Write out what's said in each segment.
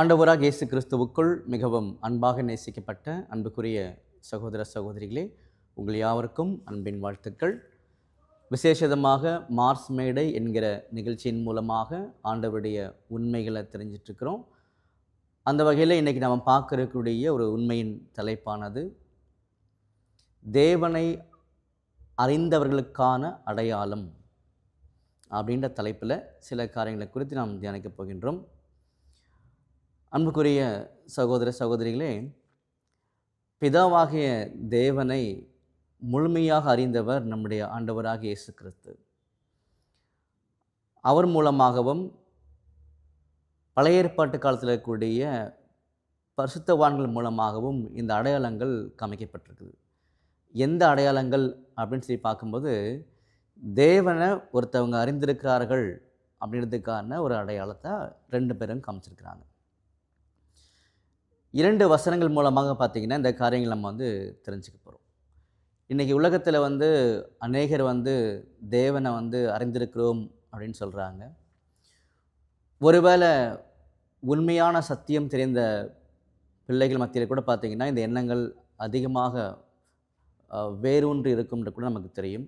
ஆண்டவராக இயேசு கிறிஸ்துவுக்குள் மிகவும் அன்பாக நேசிக்கப்பட்ட அன்புக்குரிய சகோதர சகோதரிகளே உங்கள் யாவருக்கும் அன்பின் வாழ்த்துக்கள். விசேஷமாக மார்ஸ் மேடை என்கிற நிகழ்ச்சியின் மூலமாக ஆண்டவருடைய உண்மைகளை தெரிஞ்சிட்ருக்கிறோம். அந்த வகையில் இன்றைக்கி நம்ம பார்க்கக்கூடிய ஒரு உண்மையின் தலைப்பானது தேவனை அறிந்தவர்களுக்கான அடையாளம் அப்படின்ற தலைப்பில் சில காரியங்களை குறித்து நாம் தியானிக்கப் போகின்றோம். அன்புக்குரிய சகோதர சகோதரிகளே பிதாவாகிய தேவனை முழுமையாக அறிந்தவர் நம்முடைய ஆண்டவராக இயேசு கிறிஸ்து அவர் மூலமாகவும் பழைய ஏற்பாட்டு காலத்தில் இருக்கக்கூடிய பரிசுத்தவான்கள் மூலமாகவும் இந்த அடையாளங்கள் காமிக்கப்பட்டிருக்குது. எந்த அடையாளங்கள் அப்படின்னு சொல்லி பார்க்கும்போது தேவனை ஒருத்தவங்க அறிந்திருக்கிறார்கள் அப்படின்றதுக்கான ஒரு அடையாளத்தை ரெண்டு பேரும் காமிச்சிருக்கிறாங்க. இரண்டு வசனங்கள் மூலமாக பார்த்திங்கன்னா இந்த காரியங்கள் நம்ம வந்து தெரிஞ்சுக்க போகிறோம் இன்றைக்கி உலகத்தில் வந்து அநேகர் வந்து தேவனை வந்து அறிந்திருக்கிறோம் அப்படின்னு சொல்கிறாங்க ஒருவேளை உண்மையான சத்தியம் தெரிந்த பிள்ளைகள் மத்தியில் கூட பார்த்திங்கன்னா இந்த எண்ணங்கள் அதிகமாக வேரூன்று இருக்கும்ன்ற கூட நமக்கு தெரியும்.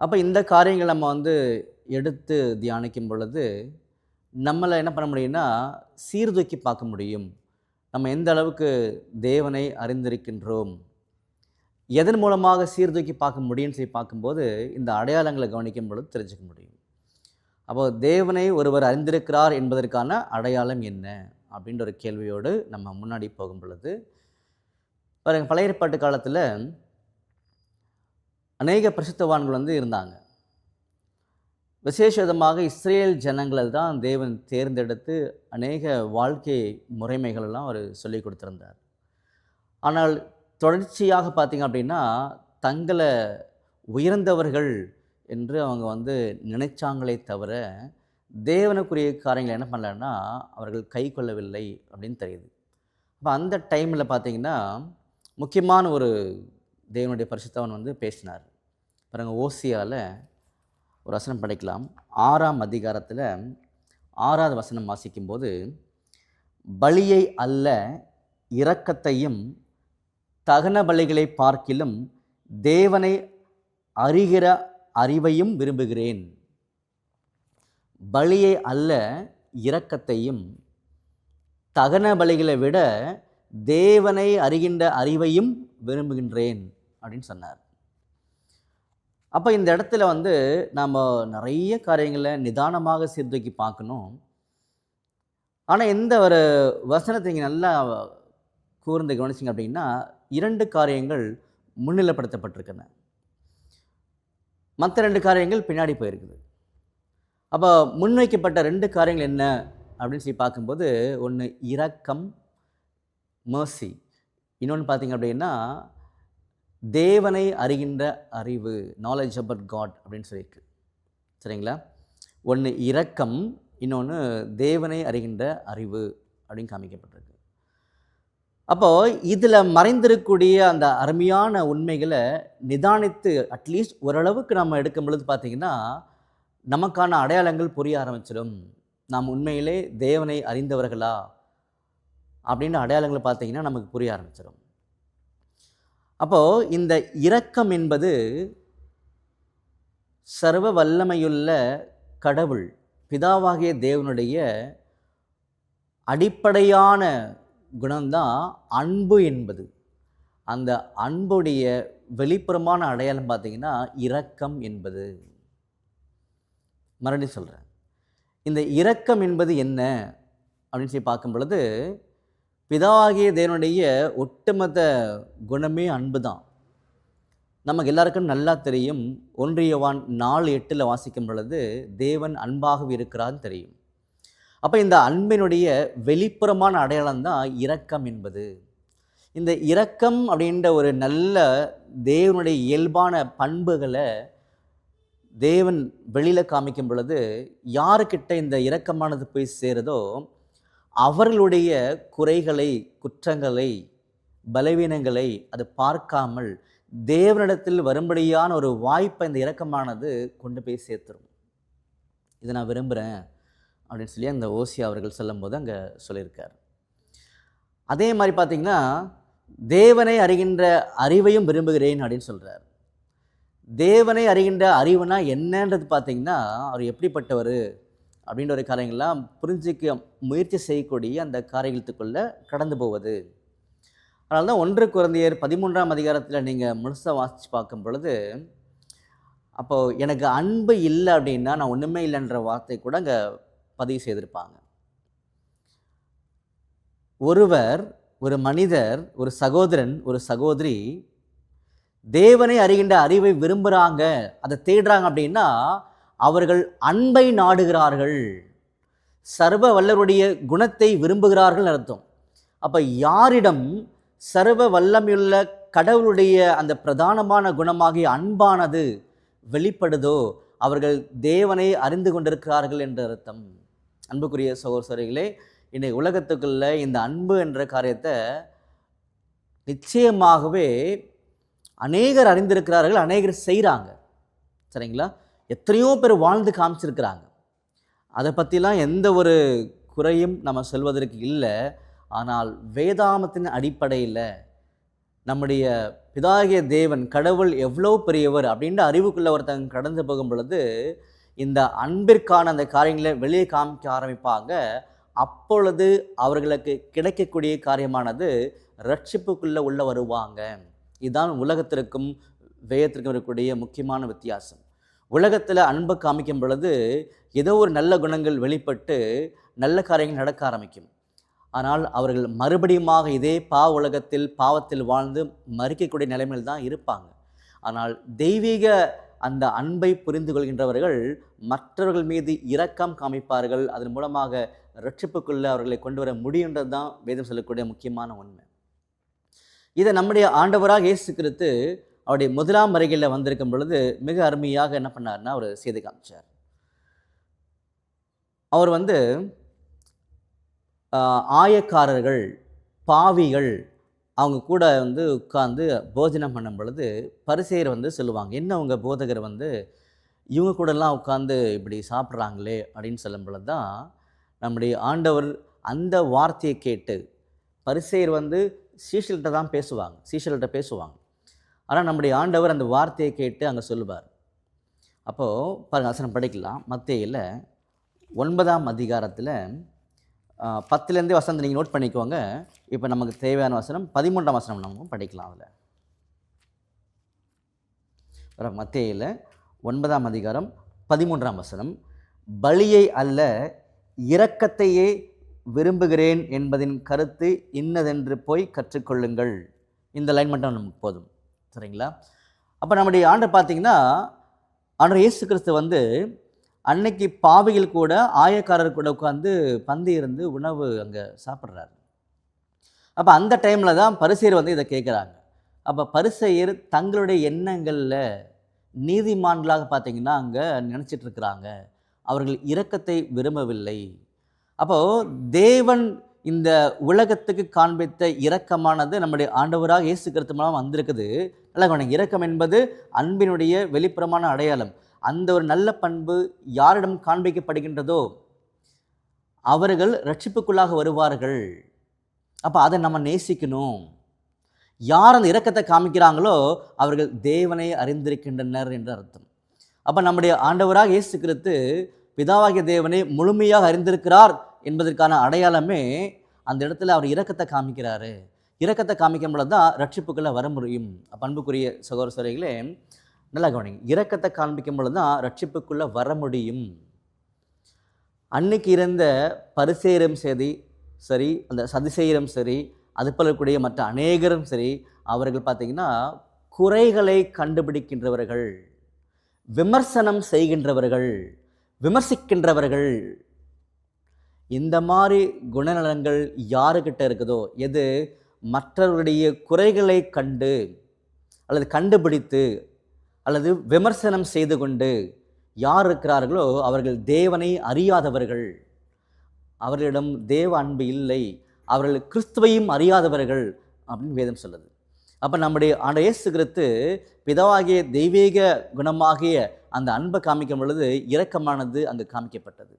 அப்போ இந்த காரியங்கள் நம்ம வந்து எடுத்து தியானிக்கும் பொழுது நம்மளை என்ன பண்ண முடியும்னா சீர்தூக்கி பார்க்க முடியும். நம்ம எந்த அளவுக்கு தேவனை அறிந்திருக்கின்றோம்? எதன் மூலமாக சீர்தூக்கி பார்க்க முடியும்னு சொல்லி பார்க்கும்போது இந்த அடையாளங்களை கவனிக்கும் பொழுது தெரிஞ்சுக்க முடியும். அப்போ தேவனை ஒருவர் அறிந்திருக்கிறார் என்பதற்கான அடையாளம் என்ன? அப்படின்ற ஒரு கேள்வியோடு நம்ம முன்னாடி போகும் பொழுது பாருங்க பழைய ஏற்பாட்டு காலத்தில் அநேக பிரசித்தவான்கள் வந்து இருந்தாங்க. விசேஷமாக இஸ்ரேல் ஜனங்களை தான் தேவன் தேர்ந்தெடுத்து அநேக வாழ்க்கை முறைமைகளெல்லாம் அவர் சொல்லி கொடுத்துருந்தார். ஆனால் தொடர்ச்சியாக பார்த்தீங்க அப்படின்னா தங்களை உயர்ந்தவர்கள் என்று அவங்க வந்து நினைச்சாங்களே தவிர தேவனுக்குரிய காரியங்களை என்ன பண்ணலன்னா அவர்கள் கை கொள்ளவில்லை அப்படின்னு தெரியுது. அப்போ அந்த டைமில் பார்த்தீங்கன்னா முக்கியமான ஒரு தேவனுடைய பரிசுத்தவன் வந்து பேசினார். பாருங்கள் ஓசியாவில் ஒரு வசனம் படிக்கலாம். ஆறாம் அதிகாரத்தில் ஆறாவது வசனம் வாசிக்கும்போது பலியை அல்ல இரக்கத்தையும் தகன பலிகளை பார்க்கிலும் தேவனை அறிகிற அறிவையும் விரும்புகிறேன். பலியை அல்ல இரக்கத்தையும் தகன பலிகளை விட தேவனை அறிகின்ற அறிவையும் விரும்புகின்றேன். அப்படின்னு சொன்னார். அப்போ இந்த இடத்துல வந்து நாம் நிறைய காரியங்களை நிதானமாக சீர்தூக்கி பார்க்கணும். ஆனால் எந்த ஒரு வசனத்தை இங்கே நல்லா கூர்ந்து கவனிச்சிங்க அப்படின்னா இரண்டு காரியங்கள் முன்னிலைப்படுத்தப்பட்டிருக்கின்றன மற்ற ரெண்டு காரியங்கள் பின்னாடி போயிருக்குது. அப்போ முன்வைக்கப்பட்ட ரெண்டு காரியங்கள் என்ன அப்படின்னு சொல்லி பார்க்கும்போது ஒன்று இரக்கம் மர்சி இன்னொன்று பார்த்தீங்க அப்படின்னா தேவனை அறிகின்ற அறிவு நாலேஜ் அபவுட் காட் அப்படின்னு சொல்லியிருக்கு. சரிங்களா? ஒன்று இரக்கம் இன்னொன்று தேவனை அறிகின்ற அறிவு அப்படின்னு காமிக்கப்பட்டிருக்கு. அப்போது இதில் மறைந்திருக்கக்கூடிய அந்த அருமையான உண்மைகளை நிதானித்து அட்லீஸ்ட் ஓரளவுக்கு நம்ம எடுக்கும் பொழுது பார்த்திங்கன்னா நமக்கான அடையாளங்கள் புரிய ஆரம்பிச்சிடும். நாம் உண்மையிலே தேவனை அறிந்தவர்களா அப்படின்ற அடையாளங்களை பார்த்தீங்கன்னா நமக்கு புரிய ஆரம்பிச்சிடும். அப்போது இந்த இரக்கம் என்பது சர்வ வல்லமையுள்ள கடவுள் பிதாவாகிய தேவனுடைய அடிப்படையான குணம்தான் அன்பு என்பது. அந்த அன்புடைய வெளிப்புறமான அடையாளம் பார்த்தீங்கன்னா இரக்கம் என்பது. மறுபடியும் சொல்கிறேன் இந்த இரக்கம் என்பது என்ன? அப்படின்னு சொல்லி பார்க்கும் பொழுது பிதாவாகிய தேவனுடைய ஒட்டுமொத்த குணமே அன்பு தான் நமக்கு எல்லாருக்கும் நல்லா தெரியும் ஒன்றியவான் நாலு எட்டில் வாசிக்கும் பொழுது தேவன் அன்பாகவே இருக்கிறான்னு தெரியும். அப்போ இந்த அன்பினுடைய வெளிப்புறமான அடையாளம் தான் இரக்கம் என்பது. இந்த இரக்கம் அப்படின்ற ஒரு நல்ல தேவனுடைய இயல்பான பண்புகளை தேவன் வெளியில் காமிக்கும் பொழுது யாருக்கிட்ட இந்த இரக்கமானது போய் சேருதோ அவர்களுடைய குறைகளை குற்றங்களை பலவீனங்களை அது பார்க்காமல் தேவனிடத்தில் வரும்படியான ஒரு வாய்ப்பை இந்த இறக்கமானது கொண்டு போய் சேர்த்துரும். இதை நான் விரும்புகிறேன் அப்படின்னு சொல்லி அந்த ஓசியா அவர்கள் சொல்லும்போது அங்கே சொல்லியிருக்கார். அதே மாதிரி பார்த்திங்கன்னா தேவனை அறிகின்ற அறிவையும் விரும்புகிறேன் அப்படின்னு சொல்கிறார் தேவனை அறிகின்ற அறிவுனா என்னன்றது பார்த்திங்கன்னா அவர் எப்படிப்பட்டவர்? அப்படின்ற ஒரு காரியங்கள்லாம் புரிஞ்சிக்க முயற்சி செய்யக்கூடிய அந்த காரியத்துக்குள்ளே கடந்து போவது. அதனால தான் ஒன்று குழந்தையர் பதிமூன்றாம் அதிகாரத்தில் நீங்கள் முழுசாக வாசித்து பார்க்கும் பொழுது அப்போது எனக்கு அன்பு இல்லை அப்படின்னா நான் ஒன்றுமே இல்லைன்ற வார்த்தை கூட அங்கே பதிவு செய்திருப்பாங்க. ஒருவர் ஒரு மனிதர் ஒரு சகோதரன் ஒரு சகோதரி தேவனை அறிகின்ற அறிவை விரும்புகிறாங்க அதை தேடுறாங்க அப்படின்னா அவர்கள் அன்பை நாடுகிறார்கள். சர்வ வல்லருடைய குணத்தை விரும்புகிறார்கள் அர்த்தம். அப்போ யாரிடம் சர்வ வல்லமையுள்ள கடவுளுடைய அந்த பிரதானமான குணமாகிய அன்பானது வெளிப்படுதோ அவர்கள் தேவனை அறிந்து கொண்டிருக்கிறார்கள் என்ற அர்த்தம். அன்புக்குரிய சகோதரிகளே இன்னைக்கு உலகத்துக்குள்ள இந்த அன்பு என்ற காரியத்தை நிச்சயமாகவே அநேகர் அறிந்திருக்கிறார்கள் அநேகர் செய்கிறாங்க சரிங்களா? எத்தனையோ பேர் வாழ்ந்து காமிச்சிருக்கிறாங்க. அதை பற்றிலாம் எந்த ஒரு குறையும் நம்ம சொல்வதற்கு இல்லை. ஆனால் வேதாமத்தின் அடிப்படையில் நம்முடைய பிதாகிய தேவன் கடவுள் எவ்வளோ பெரியவர் அப்படின்ற அறிவுக்குள்ள ஒருத்தங்க கடந்து போகும் பொழுது இந்த அன்பிற்கான அந்த காரியங்களை வெளியே காமிக்க ஆரம்பிப்பாங்க. அப்பொழுது அவர்களுக்கு கிடைக்கக்கூடிய காரியமானது ரட்சிப்புக்குள்ளே உள்ள வருவாங்க. இதுதான் உலகத்திற்கும் வேதத்திற்கும் இருக்கக்கூடிய முக்கியமான வித்தியாசம். உலகத்தில் அன்பை காமிக்கும் பொழுது ஏதோ ஒரு நல்ல குணங்கள் வெளிப்பட்டு நல்ல காரியங்கள் நடக்க ஆரம்பிக்கும். ஆனால் அவர்கள் மறுபடியுமாக இதே பாவ உலகத்தில் பாவத்தில் வாழ்ந்து மறிக்கக்கூடிய நிலைமையில் தான் இருப்பாங்க. ஆனால் தெய்வீக அந்த அன்பை புரிந்து கொள்கின்றவர்கள் மற்றவர்கள் மீது இரக்கம் காமிப்பார்கள். அதன் மூலமாக ரட்சிப்புக்குள்ளே அவர்களை கொண்டு வர முடியுன்றது தான் வேதம் சொல்லக்கூடிய முக்கியமான உண்மை. இதை நம்முடைய ஆண்டவராக இயேசு கிறிஸ்து அவருடைய முதலாம் வருகையில் வந்திருக்கும் பொழுது மிக அருமையாக என்ன பண்ணார்னா அவர் செய்து காமிச்சார். அவர் வந்து ஆயக்காரர்கள் பாவிகள் அவங்க கூட வந்து உட்கார்ந்து போஜனம் பண்ணும் பொழுது பரிசெயர் வந்து சொல்லுவாங்க என்ன அவங்க போதகர் வந்து இவங்க கூடலாம் உட்காந்து இப்படி சாப்பிட்றாங்களே? அப்படின்னு சொல்லும் பொழுது தான் நம்முடைய ஆண்டவர் அந்த வார்த்தையை கேட்டு பரிசெயர் வந்து சீஷல்கிட்ட தான் பேசுவாங்க சீஷல்கிட்ட பேசுவாங்க. ஆனால் நம்முடைய ஆண்டவர் அந்த வார்த்தையை கேட்டு அங்கே சொல்லுவார். அப்போது பாருங்கள் வசனம் படிக்கலாம். மத்தியில் ஒன்பதாம் அதிகாரத்தில் பத்துலேருந்தே வசனத்தை நீங்கள் நோட் பண்ணிக்கோங்க. இப்போ நமக்கு தேவையான வசனம் பதிமூன்றாம் வசனம் நம்ம படிக்கலாம் அதில். மத்தியில் ஒன்பதாம் அதிகாரம் பதிமூன்றாம் வசனம். பலியை அல்ல இரக்கத்தையே விரும்புகிறேன் என்பதின் கருத்து இன்னதென்று போய் கற்றுக்கொள்ளுங்கள். இந்த லைன் மட்டும் நமக்கு போதும். சரிங்களா? அப்போ நம்முடைய ஆண்டர் பார்த்தீங்கன்னா ஆண்டர் இயேசு கிறிஸ்து வந்து அன்னைக்கு பாவிகள் கூட ஆயக்காரர் கூட உட்காந்து பந்தி இருந்து உணவு அங்கே சாப்பிட்றாரு. அப்போ அந்த டைமில் தான் பரிசெயர் வந்து இதை கேட்குறாங்க. அப்போ பரிசெயர் தங்களுடைய எண்ணங்களில் நீதிமான்களாக பார்த்தீங்கன்னா அங்கே நினச்சிட்டு இருக்கிறாங்க. அவர்கள் இரக்கத்தை விரும்பவில்லை. அப்போது தேவன் இந்த உலகத்துக்கு காண்பித்த இரக்கமானது நம்முடைய ஆண்டவராக இயேசு கிறிஸ்து மூலம் வந்திருக்குது. நல்லா கவனிங்க. இரக்கம் என்பது அன்பினுடைய வெளிப்புறமான அடையாளம். அந்த ஒரு நல்ல பண்பு யாரிடம் காண்பிக்கப்படுகின்றதோ அவர்கள் ரட்சிப்புக்குள்ளாக வருவார்கள். அப்போ அதை நம்ம நேசிக்கணும். யார் அந்த இரக்கத்தை காமிக்கிறாங்களோ அவர்கள் தேவனை அறிந்திருக்கின்றனர் என்று அர்த்தம். அப்போ நம்முடைய ஆண்டவராக இயேசு கிறிஸ்து பிதாவாகிய தேவனை முழுமையாக அறிந்திருக்கிறார். என்பதற்கான அடையாளமே அந்த இடத்துல அவர் இரக்கத்தை காமிக்கிறாரு. இரக்கத்தை காமிக்கும் பொழுது தான் ரட்சிப்புக்குள்ளே வர முடியும். பண்புக்குரிய சகோதர சகோதரிகளே நல்லா கவனிங்க. இரக்கத்தை காண்பிக்கும் பொழுது தான் ரட்சிப்புக்குள்ளே வர முடியும். அன்னைக்கு இருந்த பரிசேரும் சரி சரி அந்த சதிசெயரும் சரி அது போலக்கூடிய மற்ற அநேகரும் சரி அவர்கள் பார்த்தீங்கன்னா குறைகளை கண்டுபிடிக்கின்றவர்கள் விமர்சனம் செய்கின்றவர்கள் விமர்சிக்கின்றவர்கள். இந்த மாதிரி குணநலன்கள் யாருக்கிட்ட இருக்குதோ எது மற்றவருடைய குறைகளை கண்டு அல்லது கண்டுபிடித்து அல்லது விமர்சனம் செய்து கொண்டு யார் இருக்கிறார்களோ அவர்கள் தேவனை அறியாதவர்கள். அவர்களிடம் தேவ அன்பு இல்லை அவர்கள் கிறிஸ்துவையும் அறியாதவர்கள் அப்படின்னு வேதம் சொல்லுது. அப்போ நம்முடைய ஆண்ட இயேசு கிறிஸ்து தெய்வீக குணமாகிய அந்த அன்பை காமிக்கும் பொழுது இரக்கமானது அங்கு காமிக்கப்பட்டது.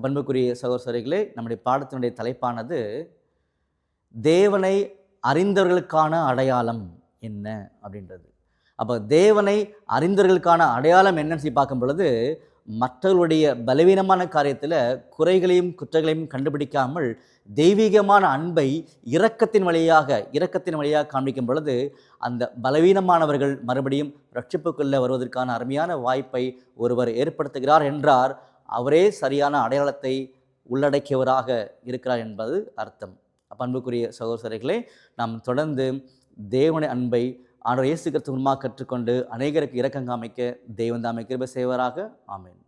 பண்புக்குரிய சகோதரர்களே நம்முடைய பாடத்தினுடைய தலைப்பானது தேவனை அறிந்தவர்களுக்கான அடையாளம் என்ன அப்படின்றது. அப்போ தேவனை அறிந்தவர்களுக்கான அடையாளம் என்னன்னு சொல்லி பார்க்கும் பொழுது மற்றவர்களுடைய பலவீனமான காரியத்தில் குறைகளையும் குற்றங்களையும் கண்டுபிடிக்காமல் தெய்வீகமான அன்பை இரக்கத்தின் வழியாக இரக்கத்தின் வழியாக காண்பிக்கும் பொழுது அந்த பலவீனமானவர்கள் மறுபடியும் ரட்சிப்புக்குள்ளே வருவதற்கான அருமையான வாய்ப்பை ஒருவர் ஏற்படுத்துகிறார் என்றார் அவரே சரியான அடையாளத்தை உள்ளடக்கியவராக இருக்கிறார் என்பது அர்த்தம். அப்பன்புக்குரிய சகோதரர்களே நாம் தொடர்ந்து தேவனை அன்பை ஆண்டவர் இயேசு கிறிஸ்து மூலமாக கற்றுக்கொண்டு அநேகருக்கு இரக்கம் காமிக்க தெய்வந்தாமை கிருப செய்வராக. ஆமேன்.